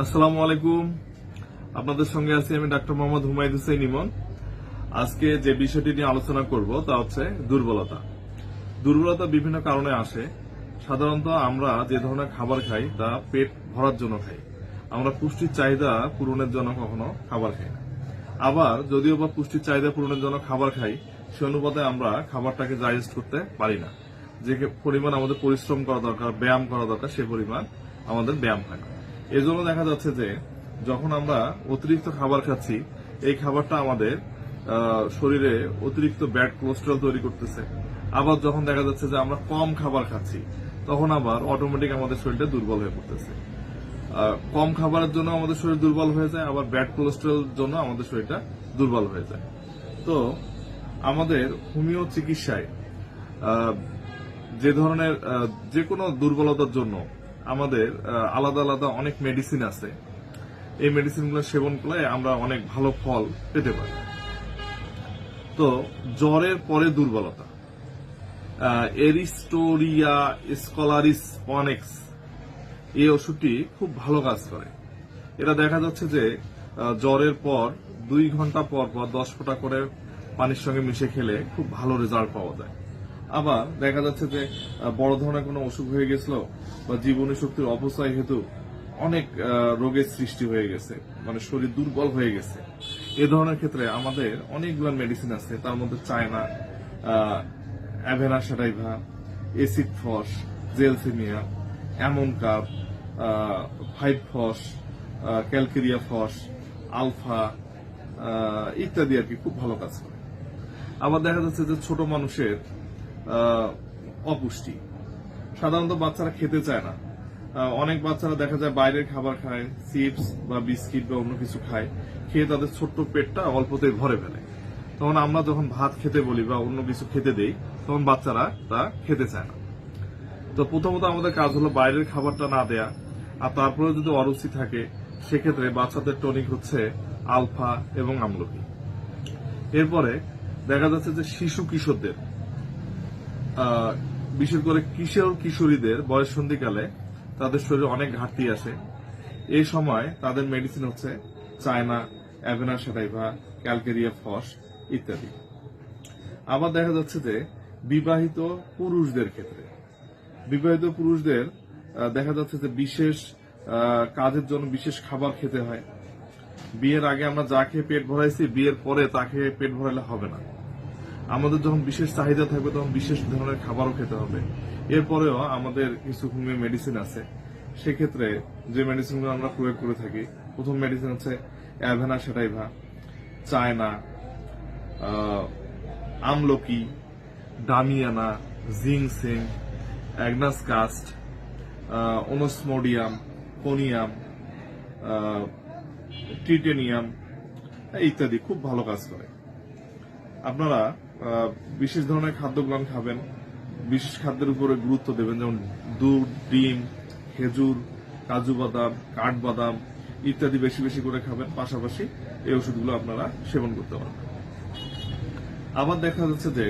আসসালামু আলাইকুম। আপনাদের সঙ্গে আছি আমি ডাক্তার মোহাম্মদ হুমায়ুদ হুসাইন ইমন। আজকে যে বিষয়টি নিয়ে আলোচনা করব তা হচ্ছে দুর্বলতা। দুর্বলতা বিভিন্ন কারণে আসে। সাধারণত আমরা যে ধরনের খাবার খাই তা পেট ভরার জন্য খাই। আমরা পুষ্টির চাহিদা পূরণের জন্য কখনো খাবার খাই না। আবার যদিও বা পুষ্টির চাহিদা পূরণের জন্য খাবার খাই, সে অনুপাতে আমরা খাবারটাকে ডাইজেস্ট করতে পারি না। যে পরিমাণ আমাদের পরিশ্রম করা দরকার, ব্যায়াম করা দরকার, সে পরিমাণ আমাদের ব্যায়াম হয় না। এজন্য দেখা যাচ্ছে যে যখন আমরা অতিরিক্ত খাবার খাচ্ছি, এই খাবারটা আমাদের শরীরে অতিরিক্ত ব্যাড কোলেস্ট্রল তৈরি করতেছে। আবার যখন দেখা যাচ্ছে যে আমরা কম খাবার খাচ্ছি, তখন আবার অটোমেটিক আমাদের শরীরটা দুর্বল হয়ে পড়তেছে। কম খাবারের জন্য আমাদের শরীর দুর্বল হয়ে যায়, আবার ব্যাড কোলেস্ট্রল জন্য আমাদের শরীরটা দুর্বল হয়ে যায়। তো, আমাদের হোমিও চিকিৎসায় যে ধরনের যে কোনো দুর্বলতার জন্য আমাদের আলাদা আলাদা অনেক মেডিসিন আছে। এই মেডিসিনগুলো সেবন করলে আমরা অনেক ভালো ফল পেতে পারি। তো জ্বরের পরে দুর্বলতা। এরিস্টোরিয়া স্কলারিস পনেক্স এই ওষুধটি খুব ভালো কাজ করে। এটা দেখা যাচ্ছে যে জ্বরের পর দুই ঘণ্টা পর পর দশ ফোঁটা করে পানির সঙ্গে মিশে খেলে খুব ভালো রেজাল্ট পাওয়া যায়। আবার দেখা যাচ্ছে যে বড় ধরনের কোনো অসুখ হয়ে গেছিল বা জীবনী শক্তির অপচয় হেতু অনেক রোগের সৃষ্টি হয়ে গেছে মানে শরীর দুর্বল হয়ে গেছে। এ ধরনের ক্ষেত্রে আমাদের অনেকগুলো মেডিসিন আছে, তার মধ্যে China avena sativa, acid phos, gelsemium, অ্যামন cup five phos calcarea phos, alfa ইত্যাদি আর কি, খুব ভালো কাজ করে। আবার দেখা যাচ্ছে যে ছোট মানুষের অপুষ্টি। সাধারণত বাচ্চারা খেতে চায় না। অনেক বাচ্চারা দেখা যায় বাইরের খাবার খায়, চিপস বা বিস্কিট বা অন্য কিছু খায়, খেয়ে তাদের ছোট্ট পেটটা অল্পতেই ভরে ফেলে। তখন আমরা যখন ভাত খেতে বলি বা অন্য কিছু খেতে দেই, তখন বাচ্চারা তা খেতে চায় না। তো প্রথমত আমাদের কাজ হলো বাইরের খাবারটা না দেয়া, আর তারপরে যদি অরুচি থাকে, সেক্ষেত্রে বাচ্চাদের টনিক হচ্ছে আলফা এবং আমলকি। এরপরে দেখা যাচ্ছে যে শিশু কিশোরদের বিশেষ করে কিশোর কিশোরীদের বয়স সন্ধিকালে তাদের শরীরে অনেক ঘাটতি আসে এই সময় তাদের মেডিসিন হচ্ছে চায়না অ্যাভেনা সেটাইভা, ক্যালকেরিয়া ফস ইত্যাদি। আবার দেখা যাচ্ছে যে বিবাহিত পুরুষদের ক্ষেত্রে। বিবাহিত পুরুষদের দেখা যাচ্ছে যে বিশেষ কাজের জন্য বিশেষ খাবার খেতে হয়। বিয়ের আগে আমরা যা খেয়ে পেট ভরাইছি, বিয়ের পরে তা খেয়ে পেট ভরাইলে হবে না। আমাদের যখন বিশেষ চাহিদা থাকবে, তখন বিশেষ ধরনের খাবারও খেতে হবে। এরপরেও আমাদের কিছু হোমিও মেডিসিন আছে। সেক্ষেত্রে যে মেডিসিনগুলো আমরা প্রয়োগ করে থাকি, প্রথম মেডিসিন হচ্ছে অ্যাভেনা সেটাইভা চায়না আমলকি damiana ginseng agnus cast onosmodium conium titanium ইত্যাদি। খুব ভালো কাজ করে। আপনারা বিশেষ ধরনের খাদ্যগ্রহণ খাবেন। বিশেষ খাদ্যের উপরে গুরুত্ব দেবেন, যেমন দুধ, ডিম, খেজুর, কাজু বাদাম, কাঠবাদাম ইত্যাদি বেশি বেশি করে খাবেন। পাশাপাশি এই ওষুধগুলো আপনারা সেবন করতে পারেন আবার দেখা যাচ্ছে যে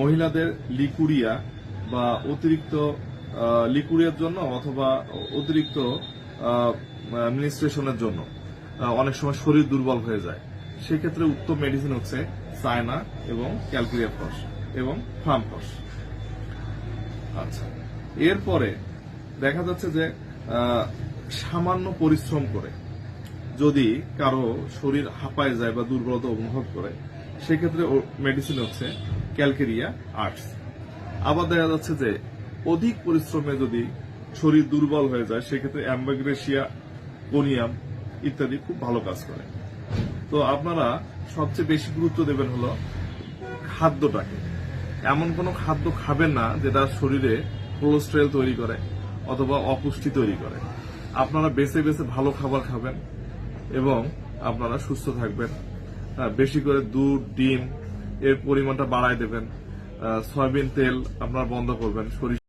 মহিলাদের লিকুরিয়া বা অতিরিক্ত লিকুরিয়ার জন্য অথবা অতিরিক্ত মিনিস্ট্রেশনের জন্য অনেক সময় শরীর দুর্বল হয়ে যায়। সেক্ষেত্রে উত্তম মেডিসিন হচ্ছে চায়না এবং ক্যালকুরিয়া ফস এবং ফার্ম ফস আচ্ছা এরপরে দেখা যাচ্ছে যে সামান্য পরিশ্রম করে যদি কারও শরীর হাঁপায় যায় বা দুর্বলতা অনুভব করে, সেক্ষেত্রে মেডিসিন হচ্ছে ক্যালকেরিয়া আর্টস। আবার দেখা যাচ্ছে যে, অধিক পরিশ্রমে যদি শরীর দুর্বল হয়ে যায়, সেক্ষেত্রে অ্যাম্বাগ্রেশিয়া কোনিয়াম ইত্যাদি খুব ভালো কাজ করে। তো আপনারা সবচেয়ে বেশি গুরুত্ব দেবেন হলো খাদ্যটাকে। এমন কোনো খাদ্য খাবেন না যেটা শরীরে কোলেস্ট্রল তৈরি করে অথবা অপুষ্টি তৈরি করে। আপনারা বেছে বেছে ভালো খাবার খাবেন এবং আপনারা সুস্থ থাকবেন। বেশি করে দুধ, ডিম এর পরিমাণটা বাড়ায় দেবেন। সয়াবিন তেল আপনারা বন্ধ করবেন